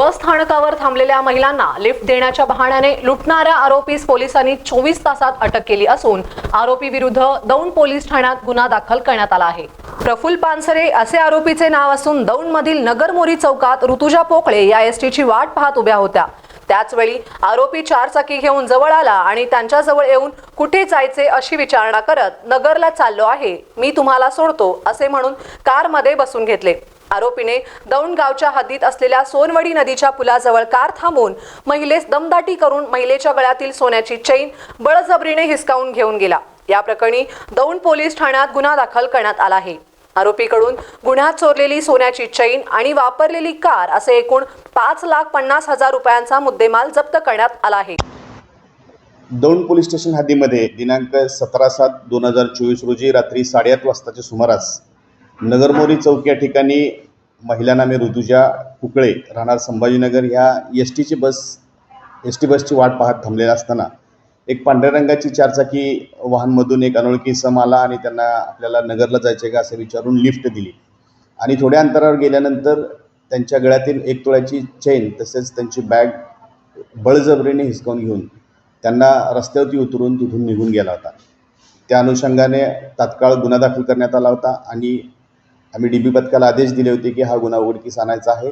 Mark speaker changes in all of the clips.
Speaker 1: बस स्थानकावर थांबलेल्या महिलांना लिफ्ट देण्याच्या बहाण्याने लुटणाऱ्या आरोपीस पोलिसांनी चोवीस तासात अटक केली असून आरोपी विरुद्ध दौंड पोलीस ठाण्यात गुन्हा दाखल करण्यात आला आहे. प्रफुल्ल पानसरे असे आरोपीचे नाव असून दौंडमधील नगरमोरी चौकात ऋतुजा पोकळे या एसटीची वाट पाहत उभ्या होत्या. त्याचवेळी आरोपी चारचाकी घेऊन जवळ आला आणि त्यांच्याजवळ येऊन कुठे जायचे अशी विचारणा करत नगरला चाललो आहे मी तुम्हाला सोडतो असे म्हणून कारमध्ये बसून घेतले. आरोपीने दौंड गावच्या हद्दीत असलेल्या सोनवडी नदीच्या पुलाजवळ कार थांबून महिलेस दमदाटी करून महिलेच्या गळ्यातील सोन्याची चैन बळजबरीने हिसकावून घेऊन गेला. या प्रकरणी दौंड पोलीस ठाण्यात गुन्हा दाखल करण्यात आला आहे. आरोपीकडून गुन्ह्यात चोरलेली सोन्याची चैन आणि वापरलेली कार असे एकूण पाच लाख पन्नास हजार रुपयांचा मुद्देमाल जप्त करण्यात आला आहे.
Speaker 2: दौंड पोलीस स्टेशन हद्दीमध्ये दिनांक सतरा सात दोन हजार चोवीस रोजी रात्री साडेआठ वाजताच्या सुमारास नगरमोरी चौक या ठिकाणी महिलांना मी ऋतुजा कुकळे राहणार संभाजीनगर ह्या एस टीची बस एस टी बसची वाट पाहत थांबलेला असताना एक पांढऱ्या रंगाची चारचाकी वाहनमधून एक अनोळखी सम आला आणि त्यांना आपल्याला नगरला जायचे का असं विचारून लिफ्ट दिली. आणि थोड्या अंतरावर गेल्यानंतर त्यांच्या गळ्यातील एक तोळ्याची चैन तसेच त्यांची बॅग बळजबरीने हिसकावून घेऊन त्यांना रस्त्यावरती उतरून तिथून निघून गेला होता. त्या अनुषंगाने तात्काळ गुन्हा दाखल करण्यात आला होता आणि आम्ही डी बी पथकाला आदेश दिले होते की हा गुन्हा उघडकीस आणायचा आहे.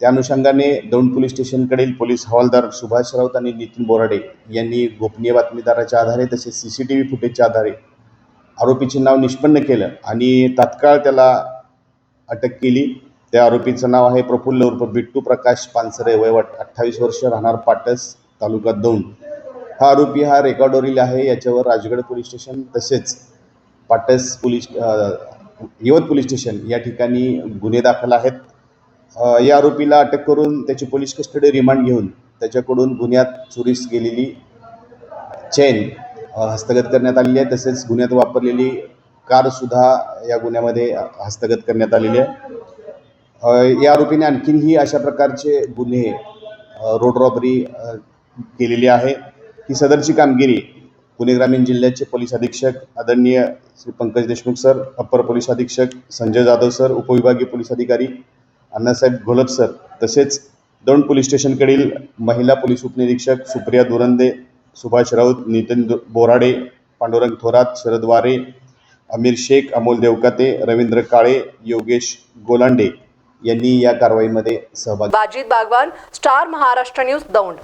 Speaker 2: त्या अनुषंगाने दौंड पोलीस स्टेशनकडील पोलीस हवालदार सुभाष राऊत आणि नितीन बोराडे यांनी गोपनीय बातमीदाराच्या आधारे तसेच सी सी टी व्ही फुटेजच्या आधारे आरोपीचे नाव निष्पन्न केलं आणि तात्काळ त्याला अटक केली. त्या आरोपीचं नाव आहे प्रफुल्ल उर्फ बिट्टू प्रकाश पानसरे वयवट अठ्ठावीस वर्ष राहणार पाटस तालुका दौंड. हा आरोपी हा रेकॉर्डवरील आहे. याच्यावर राजगड पोलीस स्टेशन तसेच Patas police Yavat police station या ठिकाणी गुन्हे दाखल आहेत. या आरोपीला अटक करून त्याची पोलीस कस्टडी रिमांड घेऊन त्याच्याकडून गुन्ह्यात चोरीस गेलेली चेन हस्तगत करण्यात आलेली आहे. तसेच गुन्ह्यात वापरलेली कारसुद्धा या गुन्ह्यामध्ये हस्तगत करण्यात आलेली आहे. या आरोपीने आणखीनही अशा प्रकारचे गुन्हे रोड रॉबरी केलेली आहे. ही सदरची कामगिरी पुणे ग्रामीण जिल्ह्याचे पोलीस अधीक्षक आदरणीय Shri Pankaj Deshmukh sir upper police अधीक्षक संजय जाधव सर उपविभागीय पोलीस अधिकारी अण्णासाहेब घोलप सर तसेच दौंड पोलीस स्टेशनकडील महिला पोलीस उपनिरीक्षक सुप्रिया दुरंदे सुभाष राऊत नितीन बोराडे पांडुरंग थोरात शरद वारे अमीर शेख अमोल देवकाते रवींद्र काळे योगेश गोलांडे यांनी या कारवाईमध्ये सहभाग
Speaker 1: बाजीत बागवान स्टार महाराष्ट्र न्यूज दौंड.